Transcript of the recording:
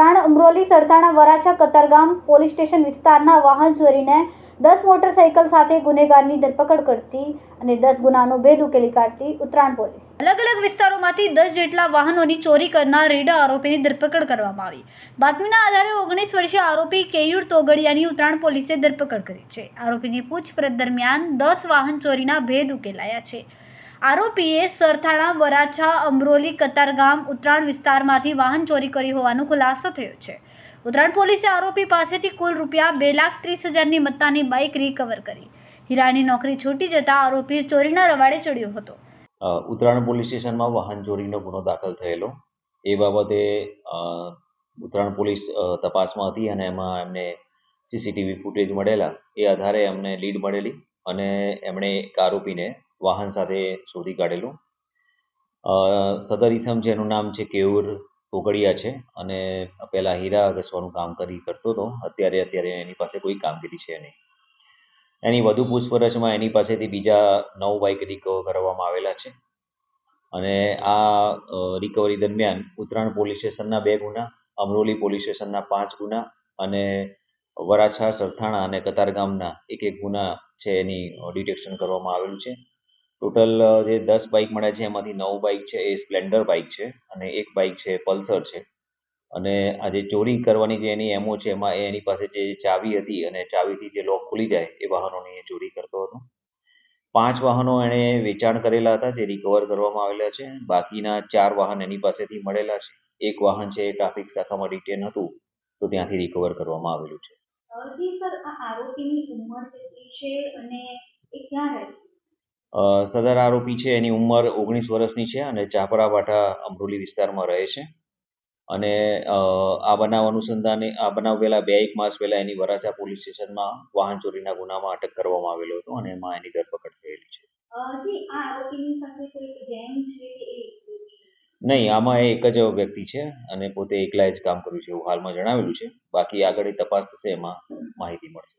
Uttarayan Amroli Sarthana Varachha Katargam police station વિસ્તારના વાહન ચોરીને દસ મોટરસાઇકલ સાથે ગુનેગારની ધરપકડ કરતી અને દસ ગુનાનો ભેદ ઉકેલી કાઢતી ઉત્તરાયણ પોલીસ. અલગ અલગ વિસ્તારોમાંથી દસ જેટલા વાહનોની ચોરી કરનાર રેડા આરોપીની ધરપકડ કરવામાં આવી. બાતમીના આધારે ઓગણીસ વર્ષીય આરોપી કેયુર તોગડિયાની ઉત્તરાયણ પોલીસે ધરપકડ કરી છે. આરોપીની પૂછપરછ દરમિયાન દસ વાહન ચોરીના ભેદ ઉકેલાયા છે. આરોપીએ સરથાણા, વરાછા, અમરોલી, કતારગામ, ઉત્તરાયણ વિસ્તારમાંથી વાહન ચોરી કરી હોવાનો ખુલાસો થયો છે. ઉત્તરાયણ પોલીસે આરોપી પાસેથી કુલ રૂપિયા બે લાખ ત્રીસ હજારની મત્તાની બાઇક રિકવર કરી. હીરાની નોકરી છૂટી જતા આરોપી ચોરીના રવાડે ચડ્યો હતો. ઉત્તરાયણ પોલીસ સ્ટેશનમાં વાહન ચોરીનો ગુનો દાખલ થયેલો. એ બાબતે ઉત્તરાયણ પોલીસ તપાસમાં હતી અને એમાં એમને સીસીટીવી ફૂટેજ મળેલા. એ આધારે એમને લીડ મળેલી અને એમણે એક આરોપીને વાહન સાથે શોધી કાઢેલું. સદર સદર છે જેનું નામ છે કેયુર પોગડિયા છે. અને પહેલાં હીરા ઘસવાનું કામ કરી કરતો હતો. અત્યારે અત્યારે એની પાસે કોઈ કામગીરી છે નહીં. એની વધુ પૂછપરછમાં એની પાસેથી બીજા નવ બાઇક રિકવર કરવામાં આવેલા છે. અને આ રિકવરી દરમિયાન ઉત્તરાયણ પોલીસ સ્ટેશનના બે ગુના, અમરોલી પોલીસ સ્ટેશનના પાંચ ગુના અને વરાછા, સરથાણા અને કતારગામના એક એક ગુના છે એની ડિટેક્શન કરવામાં આવેલું છે. ટોટલ જે દસ બાઇક મળ્યા છે, એમાંથી નવ બાઇક છે, એ સ્પ્લેન્ડર બાઇક છે અને એક બાઇક છે પલ્સર છે. અને આ જે ચોરી કરવાની જે એની એમો છે, એમાં એ એની પાસે જે ચાવી હતી અને ચાવીથી જે લોક ખુલી જાય, એ વાહનોની એ ચોરી કરતો હતો. પાંચ વાહનો એણે વેચાણ કરેલા હતા, જે રિકવર કરવામાં આવેલા છે. બાકીના ચાર વાહન એની પાસેથી મળેલા છે. એક વાહન છે, એ ટ્રાફિક શાખામાં ડિટેન હતું, તો ત્યાંથી રિકવર કરવામાં આવેલું છે. આરોપીની ઉંમર કેટલી છે અને એ ક્યાં રહે સદર આરોપી છે એની ઉંમર ઓગણીસ વર્ષની છે અને ચાપરાવાટા અમરોલી વિસ્તારમાં રહે છે. અને આ બનાવ અનુસંધાને આ બનાવ પહેલાં બે એક માસ પહેલા એની વરાછા પોલીસ સ્ટેશનમાં વાહન ચોરીના ગુનામાં અટક કરવામાં આવેલો હતો અને એમાં એની ધરપકડ થયેલી છે. એ નહીં આમાં એ એક જ વ્યક્તિ છે અને પોતે એકલા જ કામ કર્યું છે એવું હાલમાં જણાવેલું છે. બાકી આગળની તપાસ થશે એમાં માહિતી મળશે.